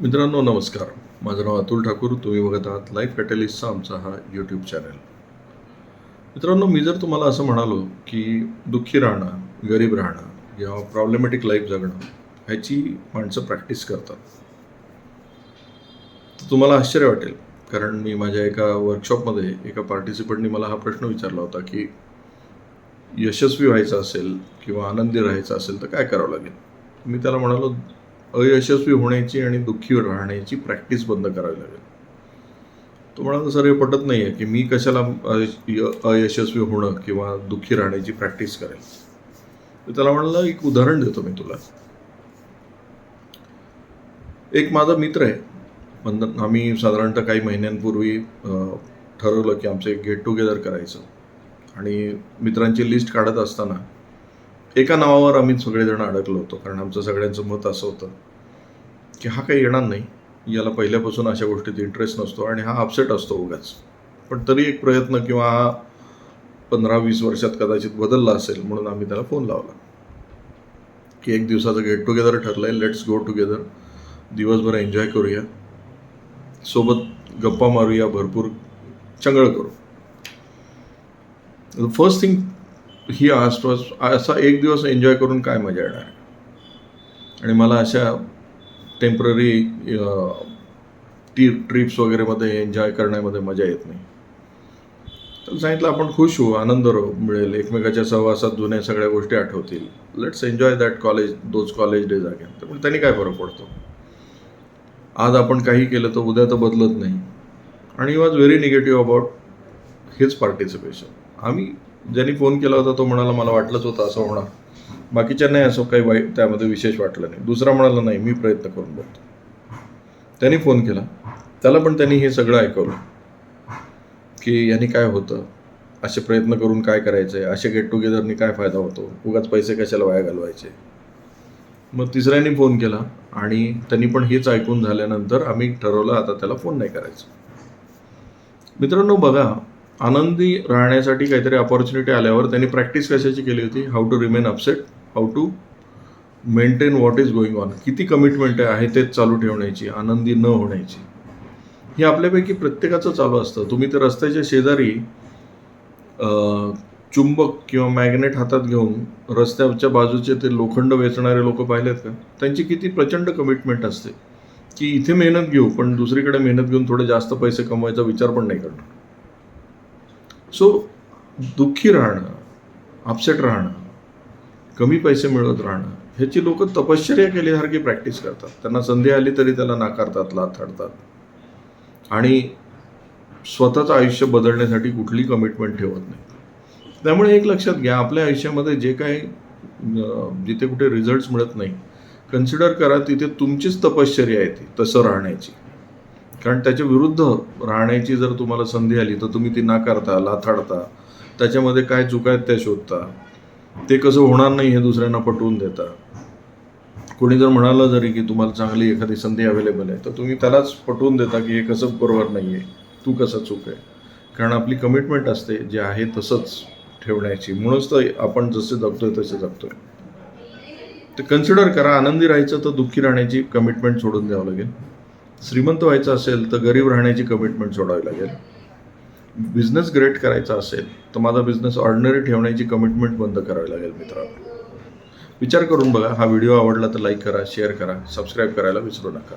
मित्रांनो नमस्कार. माझं नाव अतुल ठाकूर. तुम्ही बघत आहात लाईफ कॅटलिस्टचा आमचा हा यूट्यूब चॅनल मित्रांनो मी जर तुम्हाला असं म्हणालो की दुःखी राहणं गरीब राहणं किंवा प्रॉब्लेमॅटिक लाईफ जगणं ह्याची माणसं प्रॅक्टिस करतात. तर तुम्हाला आश्चर्य वाटेल. कारण मी माझ्या एका वर्कशॉपमध्ये एका पार्टिसिपंटनी मला हा प्रश्न विचारला होता की यशस्वी व्हायचं असेल किंवा आनंदी राहायचं असेल तर काय करावं लागेल? मी त्याला म्हणालो अयशस्वी होण्याची आणि दुःखी राहण्याची प्रॅक्टिस बंद करावी लागेल. तो म्हणाला सर हे पटत नाही आहे की मी कशाला अय- अयशस्वी होणं किंवा दुःखी राहण्याची प्रॅक्टिस करेल. त्याला म्हणाला एक उदाहरण देतो मी तुला. एक माझा मित्र आहे. पण आम्ही साधारणतः काही महिन्यांपूर्वी ठरवलं की आमचं एक गेट टुगेदर करायचं. आणि मित्रांची लिस्ट काढत असताना एका नावावर आम्ही सगळेजण अडकलो होतो कारण आमचं सगळ्यांचं मत असं होतं. की हा काही येणार नाही. याला पहिल्यापासून अशा गोष्टीत इंटरेस्ट नसतो आणि हा अपसेट असतो उगाच. पण तरी एक प्रयत्न किंवा हा पंधरा वीस वर्षात कदाचित बदलला असेल म्हणून आम्ही त्याला फोन लावला. की एक दिवसाचं गेट टुगेदर ठरलं आहे लेट्स गो टुगेदर दिवसभर एन्जॉय करूया. सोबत गप्पा मारूया. भरपूर चंगळ करू. फर्स्ट थिंग ही आसपास असा एक दिवस एन्जॉय करून काय मजा येणार? आणि मला अशा टेंपररी टी ट्रिप्स वगैरेमध्ये एन्जॉय करण्यामध्ये मजा येत नाही. तर सांगितलं आपण खुश होऊ आनंद राहू मिळेल. एकमेकाच्या सहवासात जुन्या सगळ्या गोष्टी आठवतील. Let's enjoy that college those college days again तर मग त्यांनी काय फरक पडतो? आज आपण काही केलं तर उद्या तर बदलत नाही. आणि was very negative about his participation आम्ही ज्यांनी फोन केला होता तो म्हणाला मला वाटलंच होतं असं होणार. बाकीच्यांनाही असं काही वाईट त्यामध्ये विशेष वाटलं नाही. दुसरा म्हणाला नाही मी प्रयत्न करून बघतो. त्यांनी फोन केला. त्याला पण त्यांनी हे सगळं ऐकवलं. की यांनी काय होतं? असे प्रयत्न करून काय करायचे असे गेट टुगेदरनी काय फायदा होतो? उगाच पैसे कशाला वाया घालवायचे? मग तिसऱ्याने फोन केला आणि त्यांनी पण हेच ऐकून झाल्यानंतर आम्ही ठरवलं आता त्याला फोन नाही करायचं. मित्रांनो बघा आनंदी राहण्यासाठी काहीतरी अपॉर्च्युनिटी आल्यावर त्यांनी प्रॅक्टिस कशाची केली होती? How to remain upset how to maintain what is going on किती कमिटमेंट आहे तेच चालू ठेवण्याची आनंदी न होण्याची. हे आपल्यापैकी प्रत्येकाचं चालू असतं. तुम्ही तर रस्त्याच्या शेजारी चुंबक किंवा मॅग्नेट हातात घेऊन रस्त्याच्या बाजूचे ते लोखंड वेचणारे लोक पाहिलेत का? त्यांची किती प्रचंड कमिटमेंट असते. की इथे मेहनत घेऊ पण दुसरीकडे मेहनत घेऊन थोडे जास्त पैसे कमवायचा विचार पण नाही करणार. सो दुःखी राहणं अपसेट राहणं कमी पैसे मिळवत राहणं ह्याची लोक तपश्चर्या केल्यासारखी प्रॅक्टिस करतात. त्यांना संधी आली तरी त्याला नाकारतात लाथाडतात. आणि स्वतःचं आयुष्य बदलण्यासाठी कुठली कमिटमेंट ठेवत नाही. त्यामुळे एक लक्षात घ्या आपल्या आयुष्यामध्ये जे काही जिथे कुठे रिझल्ट्स मिळत नाही कन्सिडर करा तिथे तुमचीच तपश्चर्या आहे ती तसं राहण्याची. कारण त्याच्या विरुद्ध राहण्याची जर तुम्हाला संधी आली तर तुम्ही ती नाकारता लाथाडता त्याच्यामध्ये काय चुका आहेत त्या शोधता. ते कसं होणार नाही हे दुसऱ्यांना पटवून देता. कोणी जर म्हणालं जरी की तुम्हाला चांगली एखादी संधी अवेलेबल आहे तर तुम्ही त्यालाच पटवून देता की हे कसं बरोबर नाही आहे तू कसं चूक आहे. कारण आपली कमिटमेंट असते जे आहे तसंच ठेवण्याची. म्हणूनच तर आपण जसे जगतोय तसे जगतोय. तर कन्सिडर करा आनंदी राहायचं तर दुःखी राहण्याची कमिटमेंट सोडून द्यावं लागेल. श्रीमंत व्हायचं असेल तर गरीब राहण्याची कमिटमेंट सोडावी लागेल. बिझनेस ग्रेट करायचा असेल तर माझा बिझनेस ऑर्डिनरी ठेवण्याची कमिटमेंट बंद करावी लागेल मित्रांनो. विचार करून बघा हा व्हिडिओ आवडला तर लाईक करा शेअर करा सबस्क्राईब करायला विसरू नका.